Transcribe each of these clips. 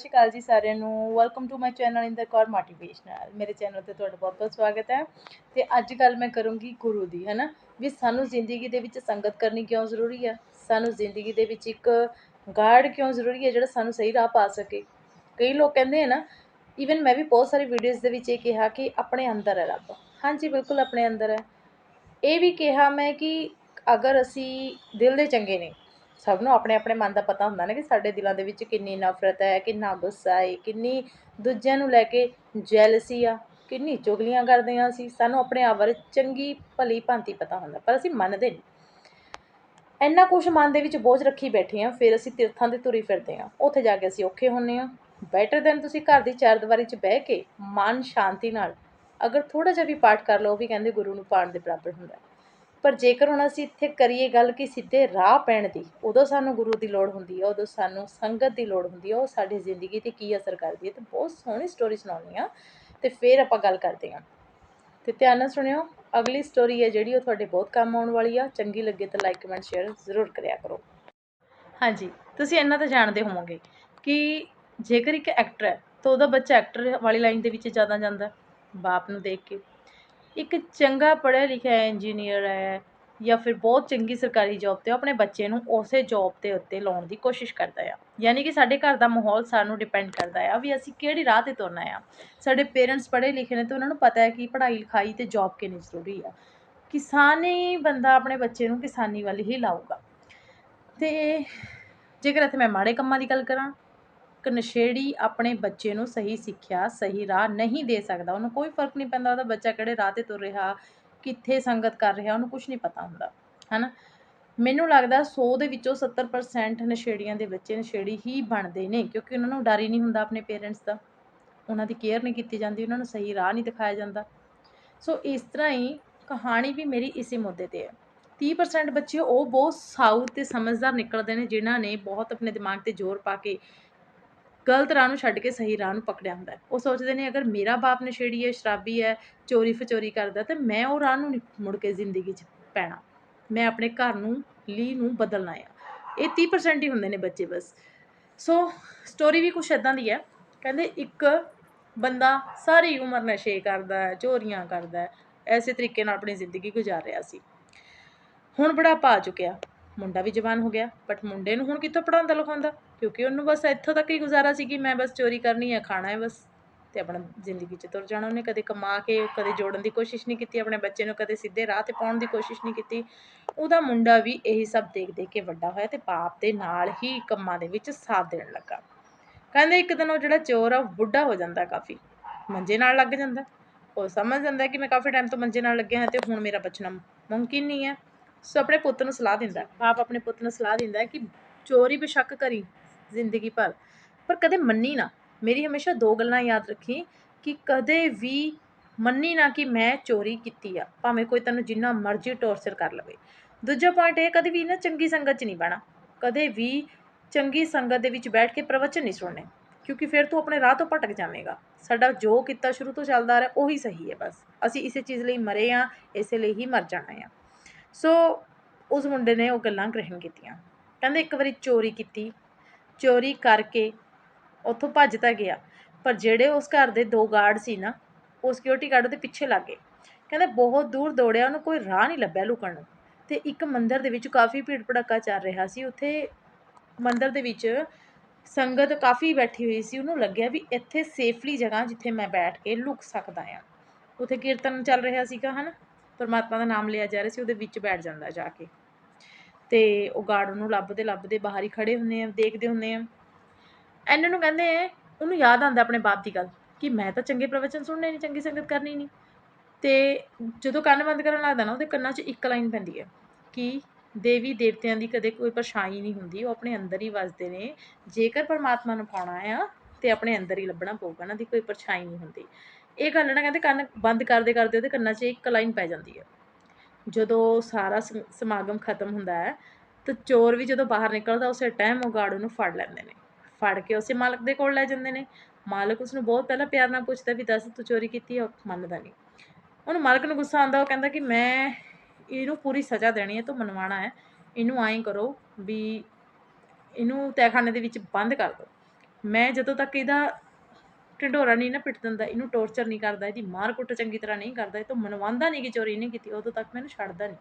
ਸਤਿ ਸ਼੍ਰੀ ਅਕਾਲ ਜੀ ਸਾਰਿਆਂ ਨੂੰ। Welcome to my channel Inder Kaur motivational ਮੇਰੇ ਚੈਨਲ ਤੇ ਤੁਹਾਡਾ ਬਹੁਤ ਬਹੁਤ ਸਵਾਗਤ ਹੈ। ਤੇ ਅੱਜ ਕੱਲ ਮੈਂ ਕਰੂੰਗੀ ਗੁਰੂ ਦੀ, ਹੈਨਾ? ਵੀ ਸਾਨੂੰ ਜ਼ਿੰਦਗੀ ਦੇ ਵਿੱਚ ਸੰਗਤ ਕਰਨੀ ਕਿਉਂ ਜ਼ਰੂਰੀ ਹੈ ਸਾਨੂੰ ਜ਼ਿੰਦਗੀ ਦੇ ਵਿੱਚ ਇੱਕ ਗਾਰਡ ਕਿਉਂ ਜ਼ਰੂਰੀ ਹੈ ਜਿਹੜਾ ਸਾਨੂੰ ਸਹੀ ਰਾਹ ਪਾ ਸਕੇ? ਕਈ ਲੋਕ ਕਹਿੰਦੇ ਹੈ ਨਾ ਈਵਨ ਮੈਂ ਵੀ ਬਹੁਤ ਸਾਰੀ ਵੀਡੀਓਜ਼ ਦੇ ਵਿੱਚ ਇਹ ਕਿਹਾ ਕਿ ਆਪਣੇ ਅੰਦਰ ਹੈ ਰੱਬ। ਹਾਂਜੀ, ਬਿਲਕੁਲ ਆਪਣੇ ਅੰਦਰ ਹੈ। ਇਹ ਵੀ ਕਿਹਾ ਮੈਂ ਕਿ ਅਗਰ ਅਸੀਂ ਦਿਲ ਦੇ ਚੰਗੇ ਨੇ ਸਭ ਨੂੰ ਆਪਣੇ ਆਪਣੇ ਮਨ ਦਾ ਪਤਾ ਹੁੰਦਾ ਨਾ ਕਿ ਸਾਡੇ ਦਿਲਾਂ ਦੇ ਵਿੱਚ ਕਿੰਨੀ ਨਫ਼ਰਤ ਹੈ, ਕਿੰਨਾ ਗੁੱਸਾ ਹੈ, ਕਿੰਨੀ ਦੂਜਿਆਂ ਨੂੰ ਲੈ ਕੇ ਜੈਲਸੀ ਆ, ਕਿੰਨੀ ਚੁਗਲੀਆਂ ਕਰਦੇ ਹਾਂ ਅਸੀਂ, ਸਾਨੂੰ ਆਪਣੇ ਆਪ ਬਾਰੇ ਚੰਗੀ ਭਲੀ ਭਾਂਤੀ ਪਤਾ ਹੁੰਦਾ, ਪਰ ਅਸੀਂ ਮੰਨਦੇ ਨਹੀਂ। ਇੰਨਾ ਕੁਛ ਮਨ ਦੇ ਵਿੱਚ ਬੋਝ ਰੱਖੀ ਬੈਠੇ ਆ ਫਿਰ ਅਸੀਂ ਤੀਰਥਾਂ ਦੇ ਤੁਰੀ ਫਿਰਦੇ ਆ ਉੱਥੇ ਜਾ ਕੇ ਅਸੀਂ ਔਖੇ ਹੁੰਨੇ ਆ ਬੈਟਰ ਦੈਨ ਤੁਸੀਂ ਘਰ ਦੀ ਚਾਰ ਦੀਵਾਰੀ 'ਚ ਬਹਿ ਕੇ ਮਨ ਸ਼ਾਂਤੀ ਨਾਲ ਅਗਰ ਥੋੜਾ ਜਿਹਾ ਵੀ ਪਾਠ ਕਰ ਲਓ, ਉਹ ਵੀ ਕਹਿੰਦੇ ਗੁਰੂ ਨੂੰ ਪਾਣ ਦੇ ਬਰਾਬਰ ਹੁੰਦਾ। ਪਰ ਜੇਕਰ ਹੁਣ ਅਸੀਂ ਇੱਥੇ ਕਰੀਏ ਗੱਲ ਕਿ ਸਿੱਧੇ ਰਾਹ ਪੈਣ ਦੀ, ਉਦੋਂ ਸਾਨੂੰ ਗੁਰੂ ਦੀ ਲੋੜ ਹੁੰਦੀ ਹੈ ਉਦੋਂ ਸਾਨੂੰ ਸੰਗਤ ਦੀ ਲੋੜ ਹੁੰਦੀ ਹੈ ਉਹ ਸਾਡੀ ਜ਼ਿੰਦਗੀ ਤੇ ਕੀ ਅਸਰ ਕਰਦੀ ਹੈ ਤੇ ਬਹੁਤ ਸੋਹਣੀ ਸਟੋਰੀ ਸੁਣਾਉਣੀ ਆ, ਤੇ ਫਿਰ ਆਪਾਂ ਗੱਲ ਕਰਦੇ ਹਾਂ ਤੇ ਧਿਆਨ ਨਾਲ ਸੁਣਿਓ, ਅਗਲੀ ਸਟੋਰੀ ਹੈ ਜਿਹੜੀ ਉਹ ਤੁਹਾਡੇ ਬਹੁਤ ਕੰਮ ਆਉਣ ਵਾਲੀ ਆ, ਚੰਗੀ ਲੱਗੇ ਤਾਂ ਲਾਈਕ ਕਮੈਂਟ ਸ਼ੇਅਰ ਜ਼ਰੂਰ ਕਰਿਆ ਕਰੋ। ਹਾਂਜੀ, ਤੁਸੀਂ ਇਹਨਾਂ ਤਾਂ ਜਾਣਦੇ ਹੋਵੋਗੇ ਕਿ ਜੇਕਰ ਇੱਕ ਐਕਟਰ ਹੈ, ਤਾਂ ਉਹਦਾ ਬੱਚਾ ਐਕਟਰ ਵਾਲੀ ਲਾਈਨ ਦੇ ਵਿੱਚ ਜ਼ਿਆਦਾ ਜਾਂਦਾ, ਬਾਪ ਨੂੰ ਦੇਖ ਕੇ। ਇੱਕ ਚੰਗਾ ਪੜ੍ਹਿਆ ਲਿਖਿਆ ਇੰਜੀਨੀਅਰ ਹੈ ਜਾਂ ਫਿਰ ਬਹੁਤ ਚੰਗੀ ਸਰਕਾਰੀ ਜੋਬ ਤੇ ਉਹ ਆਪਣੇ ਬੱਚੇ ਨੂੰ ਉਸੇ ਜੋਬ ਦੇ ਉੱਤੇ ਲਾਉਣ ਦੀ ਕੋਸ਼ਿਸ਼ ਕਰਦਾ ਆ। ਯਾਨੀ ਕਿ ਸਾਡੇ ਘਰ ਦਾ ਮਾਹੌਲ ਸਾਨੂੰ ਡਿਪੈਂਡ ਕਰਦਾ ਆ ਵੀ ਅਸੀਂ ਕਿਹੜੀ ਰਾਹ ਤੇ ਤੁਰਨਾ ਆ। ਸਾਡੇ ਪੇਰੈਂਟਸ ਪੜ੍ਹੇ ਲਿਖੇ ਨੇ ਤਾਂ ਉਹਨਾਂ ਨੂੰ ਪਤਾ ਹੈ ਕਿ ਪੜ੍ਹਾਈ ਲਿਖਾਈ ਅਤੇ ਜੋਬ ਕਿੰਨੀ ਜ਼ਰੂਰੀ ਆ। ਕਿਸਾਨੀ ਬੰਦਾ ਆਪਣੇ ਬੱਚੇ ਨੂੰ ਕਿਸਾਨੀ ਵੱਲ ਹੀ ਲਾਊਗਾ। ਅਤੇ ਜੇਕਰ ਇੱਥੇ ਮੈਂ ਮਾੜੇ ਕੰਮਾਂ ਦੀ ਗੱਲ ਕਰਾਂ ਇੱਕ ਨਸ਼ੇੜੀ ਆਪਣੇ ਬੱਚੇ ਨੂੰ ਸਹੀ ਸਿੱਖਿਆ, ਸਹੀ ਰਾਹ ਨਹੀਂ ਦੇ ਸਕਦਾ। ਉਹਨੂੰ ਕੋਈ ਫ਼ਰਕ ਨਹੀਂ ਪੈਂਦਾ ਉਹਦਾ ਬੱਚਾ ਕਿਹੜੇ ਰਾਹ ਤੇ ਤੁਰ ਰਿਹਾ, ਕਿੱਥੇ ਸੰਗਤ ਕਰ ਰਿਹਾ, ਉਹਨੂੰ ਕੁਝ ਨਹੀਂ ਪਤਾ ਹੁੰਦਾ, ਹਨਾ? ਮੈਨੂੰ ਲੱਗਦਾ 100 ਦੇ ਵਿੱਚੋਂ 70% ਨਸ਼ੇੜੀਆਂ ਦੇ ਬੱਚੇ ਨਸ਼ੇੜੀ ਹੀ ਬਣਦੇ ਨੇ, ਕਿਉਂਕਿ ਉਹਨਾਂ ਨੂੰ ਡਰ ਹੀ ਨਹੀਂ ਹੁੰਦਾ ਆਪਣੇ ਪੇਰੈਂਟਸ ਦਾ। ਉਹਨਾਂ ਦੀ ਕੇਅਰ ਨਹੀਂ ਕੀਤੀ ਜਾਂਦੀ, ਉਹਨਾਂ ਨੂੰ ਸਹੀ ਰਾਹ ਨਹੀਂ ਦਿਖਾਇਆ ਜਾਂਦਾ। ਸੋ ਇਸ ਤਰ੍ਹਾਂ ਹੀ ਕਹਾਣੀ ਵੀ ਮੇਰੀ ਇਸੇ ਮੁੱਦੇ ਤੇ ਹੈ। 30% ਬੱਚੇ ਉਹ ਬਹੁਤ ਸਾਊ ਤੇ ਸਮਝਦਾਰ ਨਿਕਲਦੇ ਨੇ, ਜਿਨ੍ਹਾਂ ਨੇ ਬਹੁਤ ਆਪਣੇ ਦਿਮਾਗ ਤੇ ਜ਼ੋਰ ਪਾ ਕੇ ਗਲਤ ਰਾਹ ਨੂੰ ਛੱਡ ਕੇ ਸਹੀ ਰਾਹ ਨੂੰ ਪਕੜਿਆ ਹੁੰਦਾ ਉਹ ਸੋਚਦੇ ਨੇ, ਅਗਰ ਮੇਰਾ ਬਾਪ ਨਸ਼ੇੜੀ ਹੈ, ਸ਼ਰਾਬੀ ਹੈ, ਚੋਰੀ ਫਚੋਰੀ ਕਰਦਾ ਤਾਂ ਮੈਂ ਉਹ ਰਾਹ ਨੂੰ ਨਹੀਂ ਮੁੜ ਕੇ ਜ਼ਿੰਦਗੀ 'ਚ ਪੈਣਾ। ਮੈਂ ਆਪਣੇ ਘਰ ਨੂੰ, ਲੀ ਨੂੰ ਬਦਲਣਾ ਆ ਇਹ 30% ਹੀ ਹੁੰਦੇ ਨੇ ਬੱਚੇ ਬਸ। ਸੋ ਸਟੋਰੀ ਵੀ ਕੁਛ ਇਦਾਂ ਦੀ ਹੈ। ਕਹਿੰਦੇ, ਇੱਕ ਬੰਦਾ ਸਾਰੀ ਉਮਰ ਨਸ਼ੇ ਕਰਦਾ ਹੈ, ਚੋਰੀਆਂ ਕਰਦਾ ਹੈ, ਐਸੇ ਤਰੀਕੇ ਨਾਲ ਆਪਣੀ ਜ਼ਿੰਦਗੀ ਗੁਜ਼ਾਰ ਰਿਹਾ ਸੀ। ਹੁਣ ਬੁਢਾਪਾ ਆ ਚੁੱਕਿਆ। ਮੁੰਡਾ ਵੀ ਜਵਾਨ ਹੋ ਗਿਆ ਬਟ ਮੁੰਡੇ ਨੂੰ ਹੁਣ ਕਿੱਥੋਂ ਪੜਾਉਂਦਾ ਲਿਖਾਉਂਦਾ ਕਿਉਂਕਿ ਉਹਨੂੰ ਬਸ ਇੱਥੋਂ ਤੱਕ ਹੀ ਗੁਜ਼ਾਰਾ ਸੀ ਕਿ ਮੈਂ ਬਸ ਚੋਰੀ ਕਰਨੀ ਹੈ, ਖਾਣਾ ਹੈ ਬਸ। ਤੇ ਆਪਣਾ ਜ਼ਿੰਦਗੀ 'ਚ ਤੁਰ ਜਾਣਾ, ਉਹਨੇ ਕਦੇ ਕਮਾ ਕੇ, ਕਦੇ ਜੋੜਨ ਦੀ ਕੋਸ਼ਿਸ਼ ਨਹੀਂ ਕੀਤੀ, ਆਪਣੇ ਬੱਚੇ ਨੂੰ ਕਦੇ ਸਿੱਧੇ ਰਾਹ ਤੇ ਪਾਉਣ ਦੀ ਕੋਸ਼ਿਸ਼ ਨਹੀਂ ਕੀਤੀ। ਉਹਦਾ ਮੁੰਡਾ ਵੀ ਇਹੀ ਸਭ ਦੇਖ ਦੇਖ ਕੇ ਵੱਡਾ ਹੋਇਆ ਤੇ ਬਾਪ ਦੇ ਨਾਲ ਹੀ ਕੰਮਾਂ ਦੇ ਵਿੱਚ ਸਾਥ ਦੇਣ ਲੱਗਾ। ਕਹਿੰਦੇ ਇੱਕ ਦਿਨ ਉਹ ਜਿਹੜਾ ਚੋਰ ਆ, ਉਹ ਬੁੱਢਾ ਹੋ ਜਾਂਦਾ ਕਾਫੀ, ਮੰਜੇ ਨਾਲ ਲੱਗ ਜਾਂਦਾ। ਉਹ ਸਮਝ ਜਾਂਦਾ ਕਿ ਮੈਂ ਕਾਫੀ ਟਾਈਮ ਤੋਂ ਮੰਜੇ ਨਾਲ ਲੱਗਿਆ ਹਾਂ ਤੇ ਹੁਣ ਮੇਰਾ ਬਚਣਾ ਮੁਮਕਿਨ ਨਹੀਂ ਹੈ। ਸੋ ਆਪਣੇ ਪੁੱਤ ਨੂੰ ਸਲਾਹ ਦਿੰਦਾ ਬਾਪ ਆਪਣੇ ਪੁੱਤ ਨੂੰ ਸਲਾਹ ਦਿੰਦਾ ਕਿ ਚੋਰੀ ਬੇਸ਼ੱਕ ਕਰੀ ਜ਼ਿੰਦਗੀ ਭਰ। ਪਰ ਕਦੇ ਮੰਨੀ ਨਾ। ਮੇਰੀ ਹਮੇਸ਼ਾ ਦੋ ਗੱਲਾਂ ਯਾਦ ਰੱਖੀ ਕਿ ਕਦੇ ਵੀ ਮੰਨੀ ਨਾ ਕਿ ਮੈਂ ਚੋਰੀ ਕੀਤੀ ਆ। ਭਾਵੇਂ ਕੋਈ ਤੈਨੂੰ ਜਿੰਨਾ ਮਰਜ਼ੀ ਟੌਰਚਰ ਕਰ ਲਵੇ। ਦੂਜਾ ਪੁਆਇੰਟ ਇਹ ਕਦੇ ਵੀ ਨਾ ਚੰਗੀ ਸੰਗਤ 'ਚ ਨਹੀਂ ਬਹਿਣਾ। ਕਦੇ ਵੀ ਚੰਗੀ ਸੰਗਤ ਦੇ ਵਿੱਚ ਬੈਠ ਕੇ ਪ੍ਰਵਚਨ ਨਹੀਂ ਸੁਣਨੇ। ਕਿਉਂਕਿ ਫਿਰ ਤੂੰ ਆਪਣੇ ਰਾਹ ਤੋਂ ਭਟਕ ਜਾਵੇਂਗਾ। ਸਾਡਾ ਜੋ ਕੀਤਾ ਸ਼ੁਰੂ ਤੋਂ ਚੱਲਦਾ ਆ ਰਿਹਾ, ਉਹੀ ਸਹੀ ਹੈ ਬਸ। ਅਸੀਂ ਇਸੇ ਚੀਜ਼ ਲਈ ਮਰੇ ਆ, ਇਸੇ ਲਈ ਹੀ ਮਰ ਜਾਣਾ ਆ। ਸੋ ਉਸ ਮੁੰਡੇ ਨੇ ਉਹ ਗੱਲਾਂ ਗ੍ਰਹਿਣ ਕੀਤੀਆਂ। ਕਹਿੰਦੇ ਇੱਕ ਵਾਰੀ ਚੋਰੀ ਕੀਤੀ। ਚੋਰੀ ਕਰਕੇ ਉੱਥੋਂ ਭੱਜ ਤਾਂ ਗਿਆ। ਪਰ ਜਿਹੜੇ ਉਸ ਘਰ ਦੇ ਦੋ ਗਾਰਡ ਸੀ ਨਾ, ਉਹ ਸਿਕਿਉਰਿਟੀ ਗਾਰਡ ਉਹਦੇ ਪਿੱਛੇ ਲੱਗ ਗਏ। ਕਹਿੰਦੇ ਬਹੁਤ ਦੂਰ ਦੌੜਿਆ, ਉਹਨੂੰ ਕੋਈ ਰਾਹ ਨਹੀਂ ਲੱਭਿਆ ਲੁਕਣ ਨੂੰ। ਅਤੇ ਇੱਕ ਮੰਦਿਰ ਦੇ ਵਿੱਚ ਕਾਫੀ ਭੀੜ ਭੜੱਕਾ ਚੱਲ ਰਿਹਾ ਸੀ। ਉੱਥੇ ਮੰਦਿਰ ਦੇ ਵਿੱਚ ਸੰਗਤ ਕਾਫੀ ਬੈਠੀ ਹੋਈ ਸੀ। ਉਹਨੂੰ ਲੱਗਿਆ ਵੀ ਇੱਥੇ ਸੇਫਲੀ ਜਗ੍ਹਾ ਜਿੱਥੇ ਮੈਂ ਬੈਠ ਕੇ ਲੁਕ ਸਕਦਾ ਹਾਂ। ਉੱਥੇ ਕੀਰਤਨ ਚੱਲ ਰਿਹਾ ਸੀਗਾ ਹੈ ਨਾ ਪਰਮਾਤਮਾ ਦਾ ਨਾਮ ਲਿਆ ਜਾ ਰਿਹਾ ਸੀ, ਉਹਦੇ ਵਿੱਚ ਬੈਠ ਜਾਂਦਾ ਜਾ ਕੇ। ਤੇ ਉਹ ਗਾਰਡ ਉਹਨੂੰ ਲੱਭਦੇ ਲੱਭਦੇ ਬਾਹਰ ਹੀ ਖੜੇ ਹੁੰਦੇ ਆ, ਦੇਖਦੇ ਹੁੰਦੇ ਆ। ਇਹਨਾਂ ਨੂੰ ਕਹਿੰਦੇ ਉਹਨੂੰ ਯਾਦ ਆਉਂਦਾ ਆਪਣੇ ਬਾਪ ਦੀ ਗੱਲ, ਕਿ ਮੈਂ ਤਾਂ ਚੰਗੇ ਪ੍ਰਵਚਨ ਸੁਣਨੇ ਨਹੀਂ, ਚੰਗੀ ਸੰਗਤ ਕਰਨੀ ਨਹੀਂ। ਤੇ ਜਦੋਂ ਕੰਨ ਬੰਦ ਕਰਨ ਲੱਗਦਾ ਨਾ, ਉਹਦੇ ਕੰਨਾਂ 'ਚ ਇੱਕ ਲਾਈਨ ਪੈਂਦੀ ਹੈ ਕਿ ਦੇਵੀ ਦੇਵਤਿਆਂ ਦੀ ਕਦੇ ਕੋਈ ਪਰਛਾਈ ਨਹੀਂ ਹੁੰਦੀ, ਉਹ ਆਪਣੇ ਅੰਦਰ ਹੀ ਵਸਦੇ ਨੇ। ਜੇਕਰ ਪਰਮਾਤਮਾ ਨੂੰ ਪਾਉਣਾ ਆ, ਤੇ ਆਪਣੇ ਅੰਦਰ ਹੀ ਲੱਭਣਾ ਪਊਗਾ ਨਾ ਦੀ ਕੋਈ ਪਰਛਾਈ ਨਹੀਂ ਹੁੰਦੀ। ਇਹ ਗੱਲ ਨਾ ਕਹਿੰਦੇ ਕੰਨ ਬੰਦ ਕਰਦੇ ਕਰਦੇ ਉਹਦੇ ਕੰਨਾਂ 'ਚ ਇੱਕ ਲਾਈਨ ਪੈ ਜਾਂਦੀ ਹੈ। ਜਦੋਂ ਸਾਰਾ ਸਮ- ਸਮਾਗਮ ਖਤਮ ਹੁੰਦਾ ਹੈ, ਤਾਂ ਚੋਰ ਵੀ ਜਦੋਂ ਬਾਹਰ ਨਿਕਲਦਾ, ਉਸੇ ਟਾਈਮ ਉਹ ਗਾਰਡ ਨੂੰ ਫੜ ਲੈਂਦੇ ਨੇ। ਫੜ ਕੇ ਉਸੇ ਮਾਲਕ ਦੇ ਕੋਲ ਲੈ ਜਾਂਦੇ ਨੇ। ਮਾਲਕ ਉਸ ਨੂੰ ਬਹੁਤ ਪਹਿਲਾਂ ਪਿਆਰ ਨਾਲ ਪੁੱਛਦਾ ਵੀ ਦੱਸ ਤੂੰ ਚੋਰੀ ਕੀਤੀ ਹੈ, ਉਹ ਮੰਨਦਾ ਨਹੀਂ। ਉਹਨੂੰ ਮਾਲਕ ਨੂੰ ਗੁੱਸਾ ਆਉਂਦਾ, ਉਹ ਕਹਿੰਦਾ ਕਿ ਮੈਂ ਇਹਨੂੰ ਪੂਰੀ ਸਜ਼ਾ ਦੇਣੀ ਹੈ, ਤੂੰ ਮਨਵਾਣਾ ਹੈ। ਇਹਨੂੰ ਐਂ ਕਰੋ ਵੀ ਇਹਨੂੰ ਤਹਿਖਾਨੇ ਦੇ ਵਿੱਚ ਬੰਦ ਕਰ ਦਿਓ ਮੈਂ ਜਦੋਂ ਤੱਕ ਇਹਦਾ ਢਿੰਡੋਰਾ ਨਹੀਂ ਨਾ ਪਿੱਟ ਦਿੰਦਾ ਇਹਨੂੰ ਟੌਰਚਰ ਨਹੀਂ ਕਰਦਾ ਇਹਦੀ ਮਾਰ ਕੁੱਟ ਚੰਗੀ ਤਰ੍ਹਾਂ ਨਹੀਂ ਕਰਦਾ ਇਹ ਤੋਂ ਮਨਵਾਉਂਦਾ ਨਹੀਂ ਕਿ ਚੋਰੀ ਇਹਨੇ ਕੀਤੀ ਉਦੋਂ ਤੱਕ ਮੈਨੂੰ ਛੱਡਦਾ ਨਹੀਂ।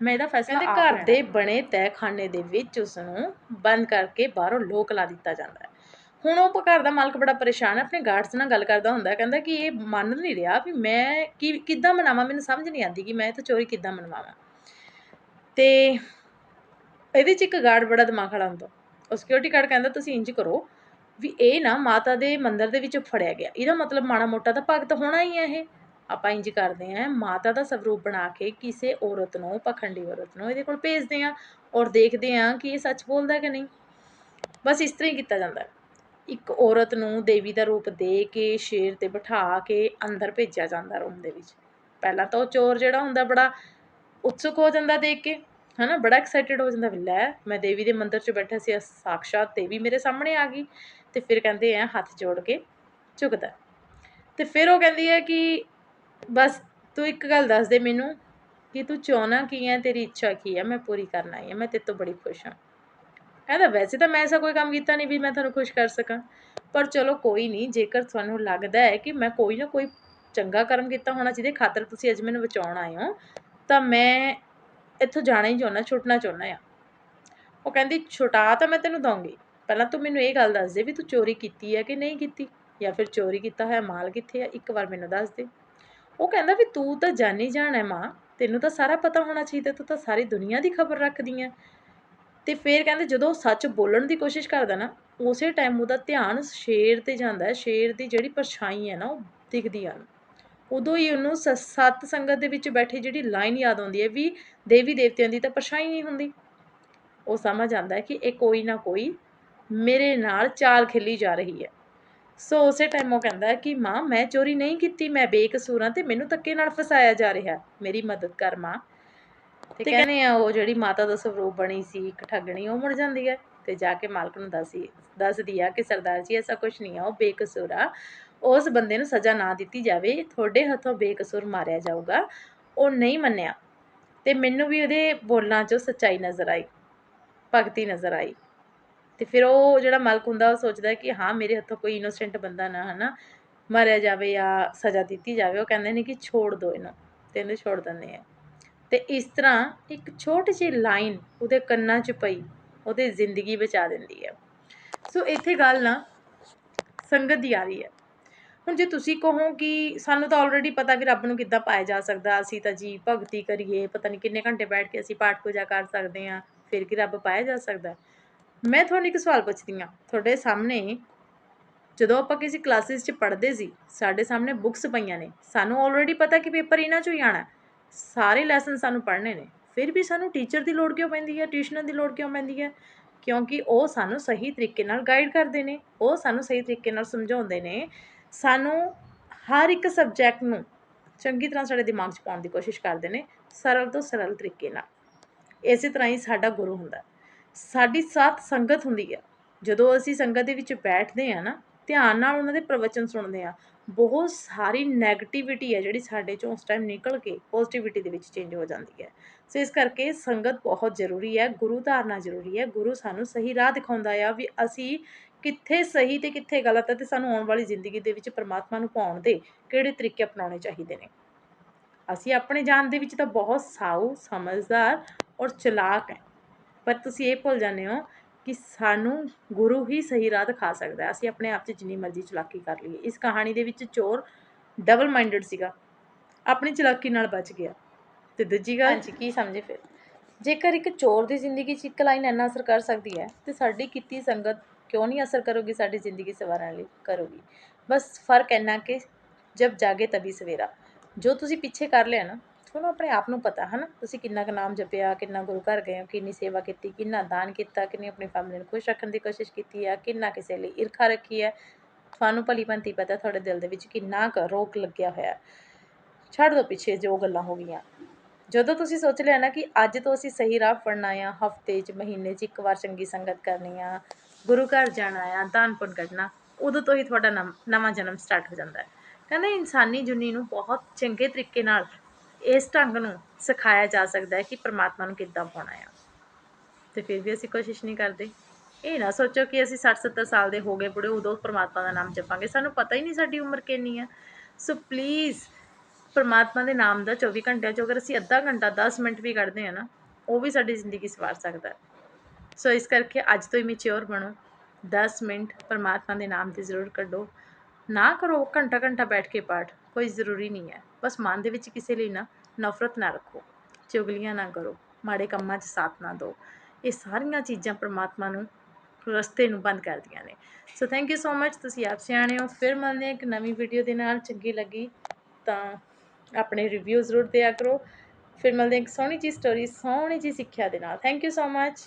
ਮੈਂ ਇਹਦਾ ਫੈਸਲਾ ਕਹਿੰਦੇ ਘਰ ਦੇ ਬਣੇ ਤਹਿਖਾਨੇ ਦੇ ਵਿੱਚ ਉਸ ਨੂੰ ਬੰਦ ਕਰਕੇ ਬਾਹਰੋਂ ਲੋਕ ਲਾ ਦਿੱਤਾ ਜਾਂਦਾ ਹੈ। ਹੁਣ ਉਹ ਘਰ ਦਾ ਮਾਲਕ ਬੜਾ ਪਰੇਸ਼ਾਨ ਹੈ ਆਪਣੇ ਗਾਰਡਸ ਨਾਲ ਗੱਲ ਕਰਦਾ ਹੁੰਦਾ ਕਹਿੰਦਾ ਕਿ ਇਹ ਮੰਨ ਨਹੀਂ ਰਿਹਾ ਵੀ ਮੈਂ ਕੀ ਕਿੱਦਾਂ ਮਨਾਵਾਂ ਮੈਨੂੰ ਸਮਝ ਨਹੀਂ ਆਉਂਦੀ ਕਿ ਮੈਂ ਇਹ ਤੋਂ ਚੋਰੀ ਕਿੱਦਾਂ ਮਨਵਾਵਾਂ। ਤੇ ਇਹਦੇ 'ਚ ਇੱਕ ਗਾਰਡ ਬੜਾ ਦਿਮਾਗ ਖੜਾ ਹੁੰਦਾ। ਉਹ ਸਿਕਿਉਰਿਟੀ ਗਾਰਡ ਕਹਿੰਦਾ ਤੁਸੀਂ ਇੰਜ ਕਰੋ ਵੀ ਇਹ ਨਾ ਮਾਤਾ ਦੇ ਮੰਦਰ ਦੇ ਵਿੱਚ ਫੜਿਆ ਗਿਆ। ਇਹਦਾ ਮਤਲਬ ਮਾੜਾ ਮੋਟਾ ਤਾਂ ਭਗਤ ਹੋਣਾ ਹੀ ਹੈ ਇਹ। ਆਪਾਂ ਇੰਜ ਕਰਦੇ ਹਾਂ, ਮਾਤਾ ਦਾ ਸਵਰੂਪ ਬਣਾ ਕੇ ਕਿਸੇ ਔਰਤ ਨੂੰ, ਪਖੰਡੀ ਔਰਤ ਨੂੰ ਇਹਦੇ ਕੋਲ ਭੇਜਦੇ ਹਾਂ ਔਰ ਦੇਖਦੇ ਹਾਂ ਕਿ ਇਹ ਸੱਚ ਬੋਲਦਾ ਕਿ ਨਹੀਂ। ਬਸ ਇਸ ਤਰ੍ਹਾਂ ਹੀ ਕੀਤਾ ਜਾਂਦਾ ਇੱਕ ਔਰਤ ਨੂੰ ਦੇਵੀ ਦਾ ਰੂਪ ਦੇ ਕੇ, ਸ਼ੇਰ ਤੇ ਬਿਠਾ ਕੇ ਅੰਦਰ ਭੇਜਿਆ ਜਾਂਦਾ ਰੂਮ ਦੇ ਵਿੱਚ। ਪਹਿਲਾਂ ਤਾਂ ਉਹ ਚੋਰ ਜਿਹੜਾ ਹੁੰਦਾ ਬੜਾ ਉਤਸੁਕ ਹੋ ਜਾਂਦਾ ਦੇਖ ਕੇ, ਹਨਾ? ਬੜਾ ਐਕਸਾਈਟਿਡ ਹੋ ਜਾਂਦਾ ਵੀ ਲੈ, ਮੈਂ ਦੇਵੀ ਦੇ ਮੰਦਰ 'ਚ ਬੈਠਾ ਸੀ, ਸਾਕਸ਼ਾਤ ਦੇਵੀ ਮੇਰੇ ਸਾਹਮਣੇ ਆ ਗਈ। ਤੇ ਫਿਰ ਕਹਿੰਦੇ ਆ ਹੱਥ ਜੋੜ ਕੇ ਝੁਕਦਾ। ਤੇ ਫਿਰ ਉਹ ਕਹਿੰਦੀ ਹੈ ਕਿ ਬਸ ਤੂੰ ਇੱਕ ਗੱਲ ਦੱਸ ਦੇ ਮੈਨੂੰ ਕਿ ਤੂੰ ਚਾਹਨਾ ਕੀ ਹੈ, ਤੇਰੀ ਇੱਛਾ ਕੀ ਹੈ? ਮੈਂ ਪੂਰੀ ਕਰਨ ਆਈ ਹਾਂ, ਮੈਂ ਤੇਰੇ ਤੋਂ ਬੜੀ ਖੁਸ਼ ਹਾਂ। ਕਹਿੰਦਾ ਵੈਸੇ ਤਾਂ ਮੈਂ ਐਸਾ ਕੋਈ ਕੰਮ ਕੀਤਾ ਨਹੀਂ ਵੀ ਮੈਂ ਤੁਹਾਨੂੰ ਖੁਸ਼ ਕਰ ਸਕਾਂ। ਪਰ ਚਲੋ ਕੋਈ ਨਹੀਂ, ਜੇਕਰ ਤੁਹਾਨੂੰ ਲੱਗਦਾ ਹੈ ਕਿ ਮੈਂ ਕੋਈ ਨਾ ਕੋਈ ਚੰਗਾ ਕਰਮ ਕੀਤਾ ਹੋਣਾ ਜਿਹਦੇ ਖਾਤਰ ਤੁਸੀਂ ਅੱਜ ਮੈਨੂੰ ਬਚਾਉਣ ਆਏ ਹੋ, ਤਾਂ ਮੈਂ ਇੱਥੋਂ ਜਾਣਾ ਹੀ ਚਾਹੁੰਦਾ, ਛੁੱਟਣਾ ਚਾਹੁੰਦਾ ਆ ਉਹ ਕਹਿੰਦੀ, ਛੁਟਾ ਤਾਂ ਮੈਂ ਤੈਨੂੰ ਦਊਂਗੀ। ਪਹਿਲਾਂ ਤੂੰ ਮੈਨੂੰ ਇਹ ਗੱਲ ਦੱਸ ਦੇ ਵੀ ਤੂੰ ਚੋਰੀ ਕੀਤੀ ਹੈ ਕਿ ਨਹੀਂ ਕੀਤੀ? ਜਾਂ ਫਿਰ ਚੋਰੀ ਕੀਤਾ ਹੋਇਆ ਮਾਲ ਕਿੱਥੇ ਹੈ? ਇੱਕ ਵਾਰ ਮੈਨੂੰ ਦੱਸ ਦੇ। ਉਹ ਕਹਿੰਦਾ ਵੀ ਤੂੰ ਤਾਂ ਜਾਣੀ ਜਾਣਾ ਹੈ ਮਾਂ। ਤੈਨੂੰ ਤਾਂ ਸਾਰਾ ਪਤਾ ਹੋਣਾ ਚਾਹੀਦਾ, ਤੂੰ ਤਾਂ ਸਾਰੀ ਦੁਨੀਆ ਦੀ ਖਬਰ ਰੱਖਦੀ ਹੈ। ਤੇ ਫਿਰ ਕਹਿੰਦੇ ਜਦੋਂ ਉਹ ਸੱਚ ਬੋਲਣ ਦੀ ਕੋਸ਼ਿਸ਼ ਕਰਦਾ ਨਾ, ਉਸੇ ਟਾਈਮ ਉਹਦਾ ਧਿਆਨ ਸ਼ੇਰ ਤੇ ਜਾਂਦਾ ਹੈ। ਸ਼ੇਰ ਦੀ ਜਿਹੜੀ ਪਰਛਾਈ ਹੈ ਨਾ, ਉਹ ਦਿਖਦੀ ਆ। ਉਦੋਂ ਹੀ ਉਹਨੂੰ ਸ- ਸੱਤ ਸੰਗਤ ਦੇ ਵਿੱਚ ਬੈਠੀ ਜਿਹੜੀ ਲਾਈਨ ਯਾਦ ਆਉਂਦੀ ਹੈ ਵੀ ਦੇਵੀ ਦੇਵਤਿਆਂ ਦੀ ਤਾਂ ਪਰਛਾਈ ਨਹੀਂ ਹੁੰਦੀ। ਉਹ ਸਮਝ ਆਉਂਦਾ ਹੈ ਕਿ ਇਹ ਕੋਈ ਨਾ ਕੋਈ ਮੇਰੇ ਨਾਲ ਚਾਲ ਖੇਲੀ ਜਾ ਰਹੀ ਹੈ। ਸੋ ਉਸੇ ਟਾਈਮ ਉਹ ਕਹਿੰਦਾ ਹੈ ਕਿ ਮਾਂ ਮੈਂ ਚੋਰੀ ਨਹੀਂ ਕੀਤੀ ਮੈਂ ਬੇਕਸੂਰ ਹਾਂ ਤੇ ਮੈਨੂੰ ਧੱਕੇ ਨਾਲ ਫਸਾਇਆ ਜਾ ਰਿਹਾ। ਮੇਰੀ ਮਦਦ ਕਰ ਮਾਂ। ਤੇ ਕਹਿੰਦੇ ਆ ਉਹ ਜਿਹੜੀ ਮਾਤਾ ਦਾ ਸਰੂਪ ਬਣੀ ਸੀ ਇੱਕ ਠੱਗਣੀ ਉਹ ਮੁੜ ਜਾਂਦੀ ਹੈ ਤੇ ਜਾ ਕੇ ਮਾਲਕ ਨੂੰ ਦੱਸੀ ਦੱਸਦੀ ਆ ਕਿ ਸਰਦਾਰ ਜੀ ਐਸਾ ਕੁਝ ਨਹੀਂ ਆ ਉਹ ਬੇਕਸੂਰ ਆ। ਉਸ ਬੰਦੇ ਨੂੰ ਸਜ਼ਾ ਨਾ ਦਿੱਤੀ ਜਾਵੇ ਤੁਹਾਡੇ ਹੱਥੋਂ ਬੇਕਸੂਰ ਮਾਰਿਆ ਜਾਊਗਾ। ਉਹ ਨਹੀਂ ਮੰਨਿਆ ਤੇ ਮੈਨੂੰ ਵੀ ਉਹਦੇ ਬੋਲਾਂ 'ਚੋਂ ਸੱਚਾਈ ਨਜ਼ਰ ਆਈ ਭਗਤੀ ਨਜ਼ਰ ਆਈ। ਅਤੇ ਫਿਰ ਉਹ ਜਿਹੜਾ ਮਾਲਕ ਹੁੰਦਾ, ਉਹ ਸੋਚਦਾ ਕਿ ਹਾਂ, ਮੇਰੇ ਹੱਥੋਂ ਕੋਈ ਇਨੋਸੈਂਟ ਬੰਦਾ ਨਾ ਹੈ ਨਾ ਮਾਰਿਆ ਜਾਵੇ ਜਾਂ ਸਜ਼ਾ ਦਿੱਤੀ ਜਾਵੇ, ਉਹ ਕਹਿੰਦੇ ਨੇ ਕਿ ਛੋੜ ਦਿਓ ਇਹਨੂੰ ਅਤੇ ਇਹਨੂੰ ਛੋੜ ਦਿੰਦੇ ਆ। ਅਤੇ ਇਸ ਤਰ੍ਹਾਂ ਇੱਕ ਛੋਟੀ ਜਿਹੀ ਲਾਈਨ ਉਹਦੇ ਕੰਨਾਂ 'ਚ ਪਈ, ਉਹਦੀ ਜ਼ਿੰਦਗੀ ਬਚਾ ਦਿੰਦੀ ਹੈ ਸੋ ਇੱਥੇ ਗੱਲ ਨਾ ਸੰਗਤ ਦੀ ਆ ਰਹੀ ਹੈ ਹੁਣ ਜੇ ਤੁਸੀਂ ਕਹੋ ਕਿ ਸਾਨੂੰ ਤਾਂ ਆਲਰੇਡੀ ਪਤਾ ਵੀ ਰੱਬ ਨੂੰ ਕਿੱਦਾਂ ਪਾਇਆ ਜਾ ਸਕਦਾ, ਅਸੀਂ ਤਾਂ ਜੀ ਭਗਤੀ ਕਰੀਏ, ਪਤਾ ਨਹੀਂ ਕਿੰਨੇ ਘੰਟੇ ਬੈਠ ਕੇ ਅਸੀਂ ਪਾਠ ਪੂਜਾ ਕਰ ਸਕਦੇ ਹਾਂ, ਫਿਰ ਕੀ ਰੱਬ ਪਾਇਆ ਜਾ ਸਕਦਾ? ਮੈਂ ਤੁਹਾਨੂੰ ਇੱਕ ਸਵਾਲ ਪੁੱਛਦੀ ਹਾਂ। ਤੁਹਾਡੇ ਸਾਹਮਣੇ ਜਦੋਂ ਆਪਾਂ ਕਿਸੇ ਕਲਾਸਿਸ 'ਚ ਪੜ੍ਹਦੇ ਸੀ, ਸਾਡੇ ਸਾਹਮਣੇ ਬੁੱਕਸ ਪਈਆਂ ਨੇ। ਸਾਨੂੰ ਆਲਰੇਡੀ ਪਤਾ ਕਿ ਪੇਪਰ ਇਹਨਾਂ 'ਚੋਂ ਹੀ ਆਣਾ ਸਾਰੇ ਲੈਸਨ ਸਾਨੂੰ ਪੜ੍ਹਨੇ ਨੇ। ਫਿਰ ਵੀ ਸਾਨੂੰ ਟੀਚਰ ਦੀ ਲੋੜ ਕਿਉਂ ਪੈਂਦੀ ਹੈ? ਟਿਊਸ਼ਨਾਂ ਦੀ ਲੋੜ ਕਿਉਂ ਪੈਂਦੀ ਹੈ? ਕਿਉਂਕਿ ਉਹ ਸਾਨੂੰ ਸਹੀ ਤਰੀਕੇ ਨਾਲ ਗਾਈਡ ਕਰਦੇ ਨੇ। ਉਹ ਸਾਨੂੰ ਸਹੀ ਤਰੀਕੇ ਨਾਲ ਸਮਝਾਉਂਦੇ ਨੇ। ਸਾਨੂੰ ਹਰ ਇੱਕ ਸਬਜੈਕਟ ਨੂੰ ਚੰਗੀ ਤਰ੍ਹਾਂ ਸਾਡੇ ਦਿਮਾਗ 'ਚ ਪਾਉਣ ਦੀ ਕੋਸ਼ਿਸ਼ ਕਰਦੇ ਨੇ, ਸਰਲ ਤੋਂ ਸਰਲ ਤਰੀਕੇ ਨਾਲ। ਇਸੇ ਤਰ੍ਹਾਂ ਹੀ ਸਾਡਾ ਗੁਰੂ ਹੁੰਦਾ ਸਾਡੀ ਸਾਥ ਸੰਗਤ ਹੁੰਦੀ ਆ। ਜਦੋਂ ਅਸੀਂ ਸੰਗਤ ਦੇ ਵਿੱਚ ਬੈਠਦੇ ਆ ਨਾ, ਧਿਆਨ ਨਾਲ ਉਹਨਾਂ ਦੇ ਪ੍ਰਵਚਨ ਸੁਣਦੇ ਆ, ਬਹੁਤ ਸਾਰੀ 네ਗੇਟਿਵਿਟੀ ਹੈ ਜਿਹੜੀ ਸਾਡੇ ਚੋਂ ਉਸ ਟਾਈਮ ਨਿਕਲ ਕੇ ਪੋਜ਼ਿਟਿਵਿਟੀ ਦੇ ਵਿੱਚ ਚੇਂਜ ਹੋ ਜਾਂਦੀ ਹੈ। ਸੋ ਇਸ ਕਰਕੇ ਸੰਗਤ ਬਹੁਤ ਜ਼ਰੂਰੀ ਹੈ, ਗੁਰੂ ਧਾਰਨਾ ਜ਼ਰੂਰੀ ਹੈ, ਗੁਰੂ ਸਾਨੂੰ ਸਹੀ ਰਾਹ ਦਿਖਾਉਂਦਾ ਆ ਵੀ ਅਸੀਂ ਕਿੱਥੇ ਸਹੀ ਤੇ ਕਿੱਥੇ ਗਲਤ ਹੈ ਤੇ ਸਾਨੂੰ ਆਉਣ ਵਾਲੀ ਜ਼ਿੰਦਗੀ ਦੇ ਵਿੱਚ ਪਰਮਾਤਮਾ ਨੂੰ ਪਾਉਣ ਦੇ ਕਿਹੜੇ ਤਰੀਕੇ ਅਪਣਾਉਣੇ ਚਾਹੀਦੇ ਨੇ। ਅਸੀਂ ਆਪਣੇ ਜਾਣ ਦੇ ਵਿੱਚ ਤਾਂ ਬਹੁਤ ਸਾਊ, ਸਮਝਦਾਰ ਔਰ ਚਲਾਕ ਹੈ। ਪਰ ਤੁਸੀਂ ਇਹ ਭੁੱਲ ਜਾਂਦੇ ਹੋ ਕਿ ਸਾਨੂੰ ਗੁਰੂ ਹੀ ਸਹੀ ਰਾਹ ਦਿਖਾ ਸਕਦਾ ਅਸੀਂ ਆਪਣੇ ਆਪ 'ਚ ਜਿੰਨੀ ਮਰਜ਼ੀ ਚਲਾਕੀ ਕਰ ਲਈਏ। ਇਸ ਕਹਾਣੀ ਦੇ ਵਿੱਚ ਚੋਰ ਡਬਲ ਮਾਈਂਡਡ ਸੀਗਾ। ਆਪਣੀ ਚਲਾਕੀ ਨਾਲ ਬਚ ਗਿਆ। ਤੇ ਦੂਜੀ ਗੱਲ ਹਾਂਜੀ, ਕੀ ਸਮਝੇ ਫਿਰ? ਜੇਕਰ ਇੱਕ ਚੋਰ ਦੀ ਜ਼ਿੰਦਗੀ 'ਚ ਇੱਕ ਲਾਈਨ ਇੰਨਾ ਅਸਰ ਕਰ ਸਕਦੀ ਹੈ, ਤੇ ਸਾਡੀ ਕੀਤੀ ਸੰਗਤ ਕਿਉਂ ਨਹੀਂ ਅਸਰ ਕਰੂਗੀ, ਸਾਡੀ ਜ਼ਿੰਦਗੀ ਸਵਾਰਨ ਲਈ ਕਰੋਗੀ? ਬਸ ਫ਼ਰਕ ਇੰਨਾ ਕਿ ਜਬ ਜਾਗੇ ਤਬੀ ਸਵੇਰਾ। ਜੋ ਤੁਸੀਂ ਪਿੱਛੇ ਕਰ ਲਿਆ ਨਾ ਤੁਹਾਨੂੰ ਆਪਣੇ ਆਪ ਨੂੰ ਪਤਾ ਹੈ ਨਾ ਤੁਸੀਂ ਕਿੰਨਾ ਕੁ ਨਾਮ ਜਪਿਆ, ਕਿੰਨਾ ਗੁਰੂ ਘਰ ਗਏ ਹੋ, ਕਿੰਨੀ ਸੇਵਾ ਕੀਤੀ, ਕਿੰਨਾ ਦਾਨ ਕੀਤਾ, ਕਿੰਨੀ ਆਪਣੀ ਫੈਮਿਲੀ ਨੂੰ ਖੁਸ਼ ਰੱਖਣ ਦੀ ਕੋਸ਼ਿਸ਼ ਕੀਤੀ ਹੈ ਕਿੰਨਾ ਕਿਸੇ ਲਈ ਈਰਖਾ ਰੱਖੀ ਹੈ ਤੁਹਾਨੂੰ ਭਲੀ ਭੰਤੀ ਪਤਾ, ਤੁਹਾਡੇ ਦਿਲ ਦੇ ਵਿੱਚ ਕਿੰਨਾ ਕੁ ਰੋਕ ਲੱਗਿਆ ਹੋਇਆ। ਛੱਡ ਦਿਓ ਪਿੱਛੇ, ਜੋ ਗੱਲਾਂ ਹੋ ਗਈਆਂ। ਜਦੋਂ ਤੁਸੀਂ ਸੋਚ ਲਿਆ ਨਾ ਕਿ ਅੱਜ ਤੋਂ ਅਸੀਂ ਸਹੀ ਰਾਹ ਫੜਨਾ ਆ ਹਫ਼ਤੇ 'ਚ, ਮਹੀਨੇ 'ਚ, ਇੱਕ ਵਾਰ ਚੰਗੀ ਸੰਗਤ ਕਰਨੀ ਆ, ਗੁਰੂ ਘਰ ਜਾਣਾ ਆ, ਦਾਨ ਪੁੰਨ ਕੱਢਣਾ, ਉਦੋਂ ਤੋਂ ਹੀ ਤੁਹਾਡਾ ਨਮ- ਨਵਾਂ ਜਨਮ ਸਟਾਰਟ ਹੋ ਜਾਂਦਾ ਹੈ। ਕਹਿੰਦੇ ਇਨਸਾਨੀ ਜੁਨੀ ਨੂੰ ਬਹੁਤ ਚੰਗੇ ਤਰੀਕੇ ਨਾਲ ਇਸ ਢੰਗ ਨੂੰ ਸਿਖਾਇਆ ਜਾ ਸਕਦਾ ਹੈ ਕਿ ਪਰਮਾਤਮਾ ਨੂੰ ਕਿੱਦਾਂ ਪਾਉਣਾ ਆ। ਤੇ ਫਿਰ ਵੀ ਅਸੀਂ ਕੋਸ਼ਿਸ਼ ਨਹੀਂ ਕਰਦੇ। ਇਹ ਨਾ ਸੋਚੋ ਕਿ ਅਸੀਂ 60 70 ਸਾਲ ਦੇ ਹੋ ਗਏ ਬੁੜੇ, ਉਦੋਂ ਪਰਮਾਤਮਾ ਦਾ ਨਾਮ ਜਪਾਂਗੇ। ਸਾਨੂੰ ਪਤਾ ਹੀ ਨਹੀਂ ਸਾਡੀ ਉਮਰ ਕਿੰਨੀ ਆ। ਸੋ ਪਲੀਜ਼ ਪਰਮਾਤਮਾ ਦੇ ਨਾਮ ਦਾ 24 ਘੰਟਿਆਂ ਚੋਂ ਅਗਰ ਅਸੀਂ ਅੱਧਾ ਘੰਟਾ 10 ਮਿੰਟ ਵੀ ਕੱਢਦੇ ਹਾਂ ਨਾ, ਉਹ ਵੀ ਸਾਡੀ ਜ਼ਿੰਦਗੀ ਸਵਾਰ ਸਕਦਾ ਹੈ। ਸੋ ਇਸ ਕਰਕੇ ਅੱਜ ਤੋਂ ਹੀ ਮੈਚਿਓਰ ਬਣੋ। 10 ਮਿੰਟ ਪਰਮਾਤਮਾ ਦੇ ਨਾਮ ਤੇ ਜ਼ਰੂਰ ਕੱਢੋ। ਨਾ ਕਰੋ ਘੰਟਾ ਘੰਟਾ ਬੈਠ ਕੇ ਪਾਠ, ਕੋਈ ਜ਼ਰੂਰੀ ਨਹੀਂ ਹੈ। ਬਸ ਮਨ ਦੇ ਵਿੱਚ ਕਿਸੇ ਲਈ ਨਾ ਨਫ਼ਰਤ ਨਾ ਰੱਖੋ, ਚੁਗਲੀਆਂ ਨਾ ਕਰੋ, ਮਾੜੇ ਕੰਮਾਂ 'ਚ ਸਾਥ ਨਾ ਦਿਓ। ਇਹ ਸਾਰੀਆਂ ਚੀਜ਼ਾਂ ਪਰਮਾਤਮਾ ਨੂੰ ਰਸਤੇ ਨੂੰ ਬੰਦ ਕਰਦੀਆਂ ਨੇ। ਸੋ ਥੈਂਕ ਯੂ ਸੋ ਮੱਚ ਤੁਸੀਂ ਆਪ ਸਿਆਣੇ ਹੋ। ਫਿਰ ਮਿਲਦੇ ਹਾਂ ਇੱਕ ਨਵੀਂ ਵੀਡੀਓ ਦੇ ਨਾਲ। ਚੰਗੀ ਲੱਗੀ ਤਾਂ ਆਪਣੇ ਰਿਵਿਊ ਜ਼ਰੂਰ ਦਿਆ ਕਰੋ। ਫਿਰ ਮਿਲਦੇ ਹਾਂ ਇੱਕ ਸੋਹਣੀ ਜੀ ਸਟੋਰੀ ਸੋਹਣੀ ਜੀ ਸਿੱਖਿਆ ਦੇ ਨਾਲ। Thank you so much